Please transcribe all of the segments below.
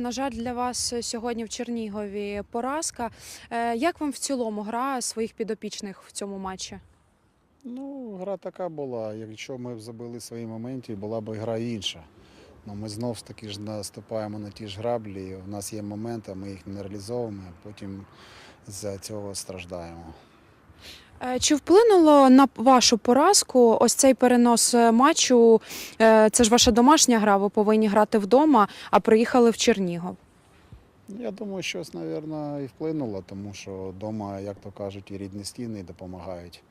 На жаль, для вас сьогодні в Чернігові поразка. Е, Як вам в цілому гра своїх підопічних в цьому матчі? Ну, гра така була. Якщо ми б забили свої моменти, була б гра інша. Ну, ми знов ж таки ж наступаємо на ті ж граблі. У нас є моменти, ми їх не реалізовуємо, потім з цього страждаємо. Е, Чи вплинуло на вашу поразку ось цей перенос е, матчу? Е, Це ж ваша домашня гра, ви повинні грати вдома, а приїхали в Чернігов. Я думаю, щось, мабуть, і вплинуло, тому що вдома, як то кажуть, і рідні стіни допомагають.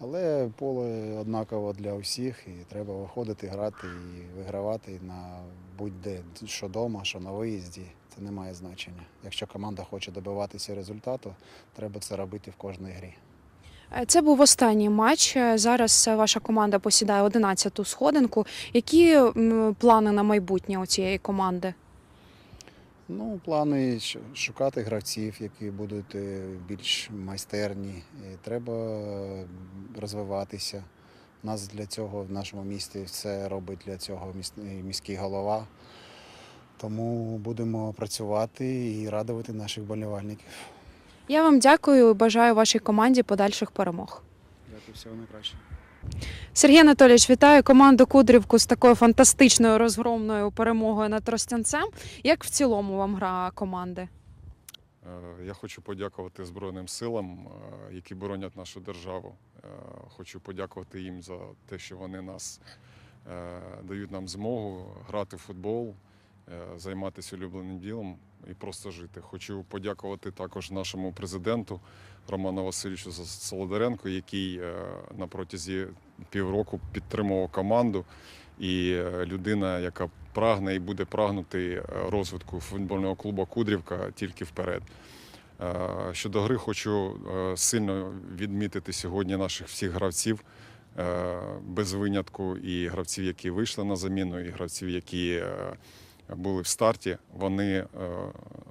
Але поле однаково для усіх, і треба виходити, грати і вигравати на будь-де, що вдома, що на виїзді. Це не має значення. Якщо команда хоче добиватися результату, треба це робити в кожній грі. Е, Це був останній матч. Е, Зараз е, ваша команда посідає 11-ту сходинку. Які плани на майбутнє у цієї команди? Ну, плани шукати гравців, які будуть більш майстерні. Треба розвиватися. Нас для цього в нашому місті все робить для цього міський голова. Тому будемо працювати і радувати наших болівальників. Я вам дякую і бажаю вашій команді подальших перемог. Дякую, всього найкраще. Сергій Анатолійович, вітаю команду Кудрівку з такою фантастичною розгромною перемогою над Тростянцем. Як в цілому вам гра команди? Е, Я хочу подякувати Збройним силам, е, які боронять нашу державу. Е, Хочу подякувати їм за те, що вони нас дають нам змогу грати в футбол, займатися улюбленим ділом і просто жити. Хочу подякувати також нашому президенту Роману Васильовичу Солодаренко, який е, на протязі півроку підтримував команду. І е, людина, яка прагне і буде прагнути е, розвитку футбольного клубу Кудрівка тільки вперед. Щодо гри, хочу сильно відмітити сьогодні наших всіх гравців без винятку, і гравців, які вийшли на заміну, і гравців, які були в старті. Вони е,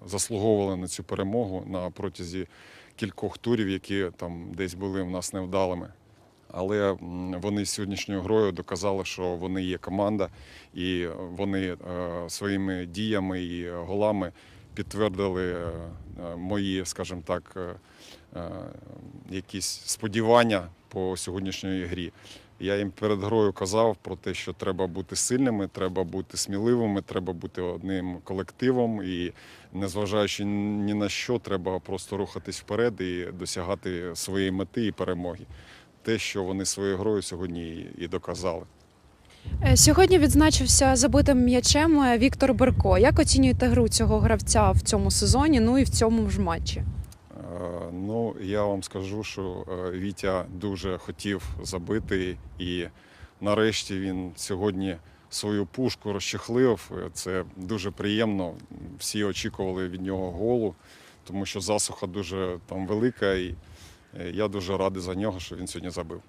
заслуговували на цю перемогу на протязі кількох турів, які там десь були в нас невдалими. Але вони сьогоднішньою грою доказали, що вони є команда, і вони е, своїми діями і голами підтвердили е, мої, скажімо так, якісь сподівання по сьогоднішньої грі. Я їм перед грою казав про те, що треба бути сильними, треба бути сміливими, треба бути одним колективом, і незважаючи ні на що, треба просто рухатись вперед і досягати своєї мети і перемоги. Те, що вони своєю грою сьогодні і- доказали. Е, Сьогодні відзначився забитим м'ячем е, Віктор Берко. Як оцінюєте гру цього гравця в цьому сезоні, ну і в цьому ж матчі? Ну, я вам скажу, що е, Вітя дуже хотів забити, і нарешті він сьогодні свою пушку розчехлив. Це дуже приємно. Всі очікували від нього голу, тому що засуха дуже там велика, і е, я дуже радий за нього, що він сьогодні забив.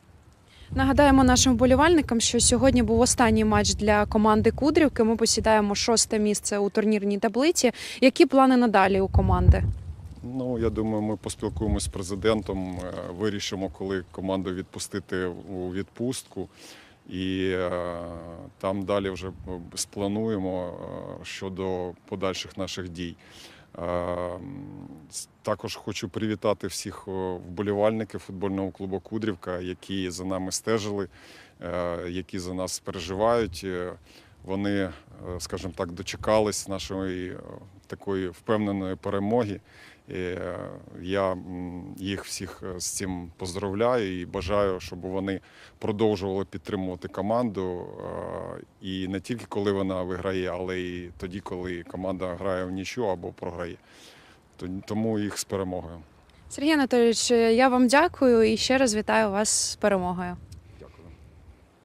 Нагадаємо нашим вболівальникам, що сьогодні був останній матч для команди Кудрівки. Ми посідаємо шосте місце у турнірній таблиці. Які плани надалі у команди? Ну, я думаю, ми поспілкуємося з президентом, е, вирішимо, коли команду відпустити у відпустку. І е, там далі вже сплануємо е, щодо подальших наших дій. Також хочу привітати всіх вболівальників футбольного клубу Кудрівка, які за нами стежили, які за нас переживають. Вони, е, скажімо так, дочекались нашої е, такої впевненої перемоги. І, е, Я їх всіх з цим поздравляю і бажаю, щоб вони продовжували підтримувати команду. І не тільки коли вона виграє, але й тоді, коли команда грає в нічю або програє. Тому їх з перемогою. Сергій Анатолійович, я вам дякую і ще раз вітаю вас з перемогою.